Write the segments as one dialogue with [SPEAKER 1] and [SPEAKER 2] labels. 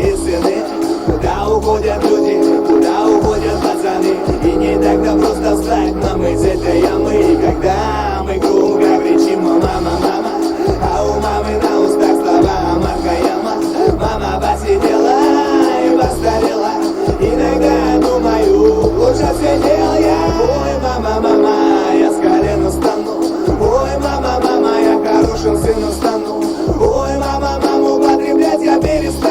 [SPEAKER 1] и Куда уходят люди, куда уходят пацаны? И не тогда просто встать, нам из этой ямы. И когда мы громко кричим, мама, мама А у мамы на устах слова Макаяма Мама посидела и постарела. Иногда я думаю, лучше сидел я Ой, мама, мама, я с колен устану. Ой, мама, мама, я хорошим сыном стану Ой, мама, маму потреблять я перестану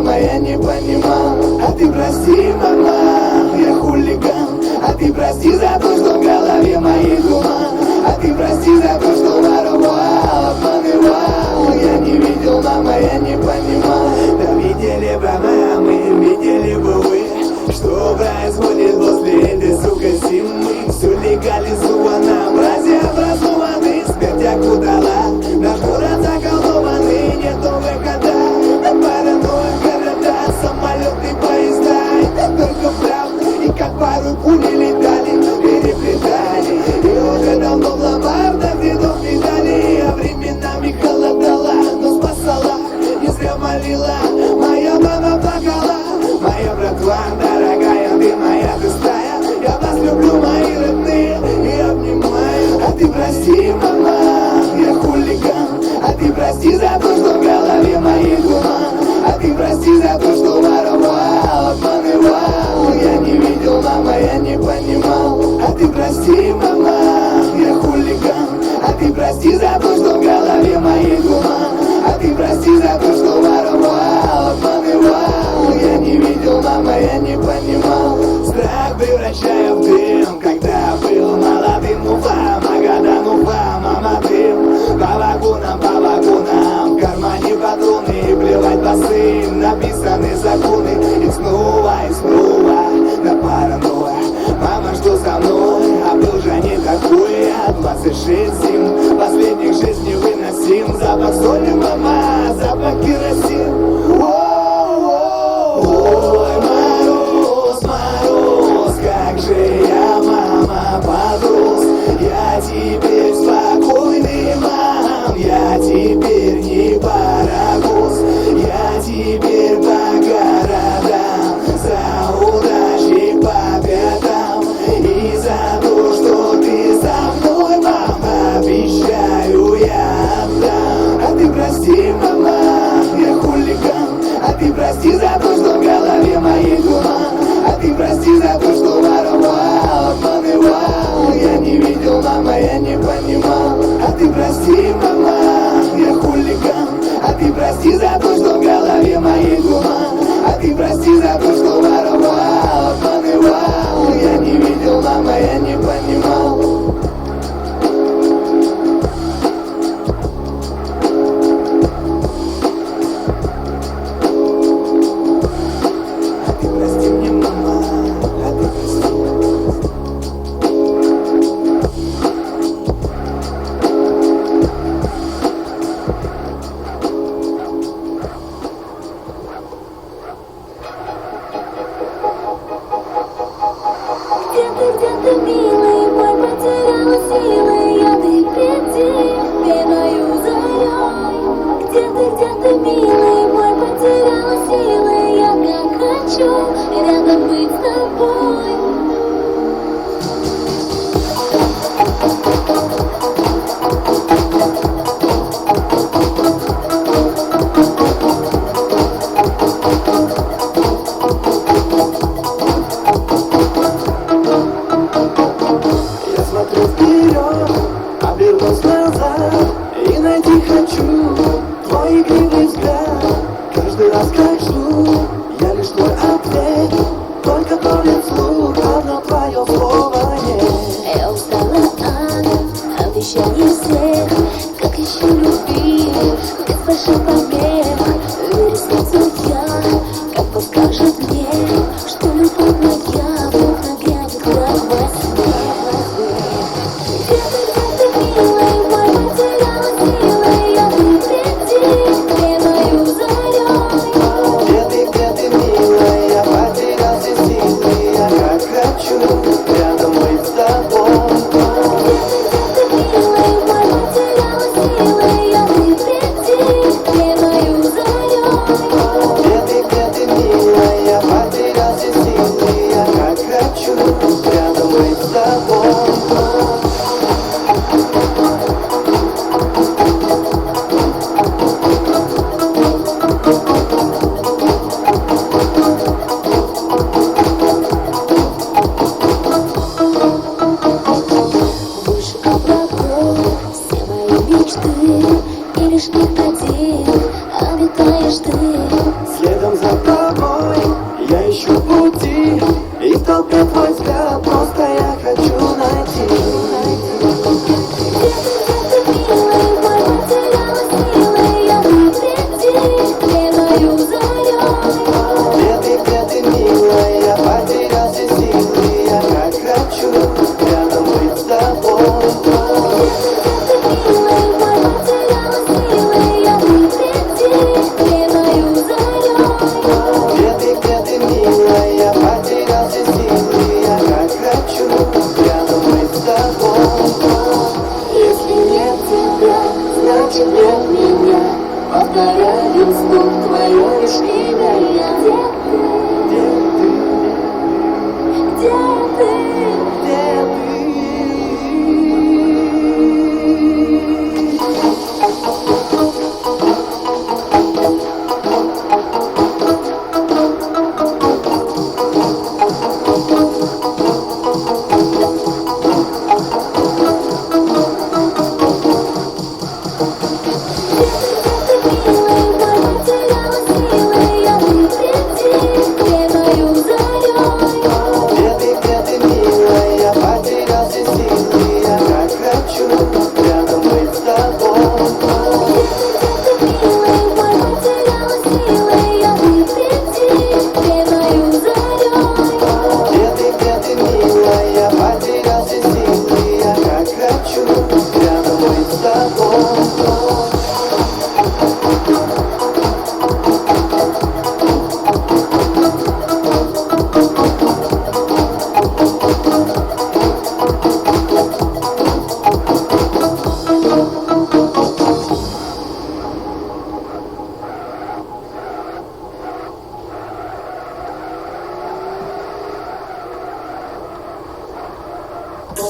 [SPEAKER 1] мама, я не понимал. А ты прости, мама, я хулиган. А ты прости за то, что в голове моей туман. А ты прости за то, что воровал, обманывал Я не видел, мама, я не понимал. Да видели бы мамы, Братва, дорогая, ты моя густая Я вас люблю, мои родные, и обнимаю А ты прости, мама, я хулиган А ты прости за то, что в голове моей туман А ты прости за то, что воровал, обманывал Я не видел, мама, я не понимал А ты прости, мама, я хулиган А ты прости за то, что в голове моей туман А ты прости за то, что cry И в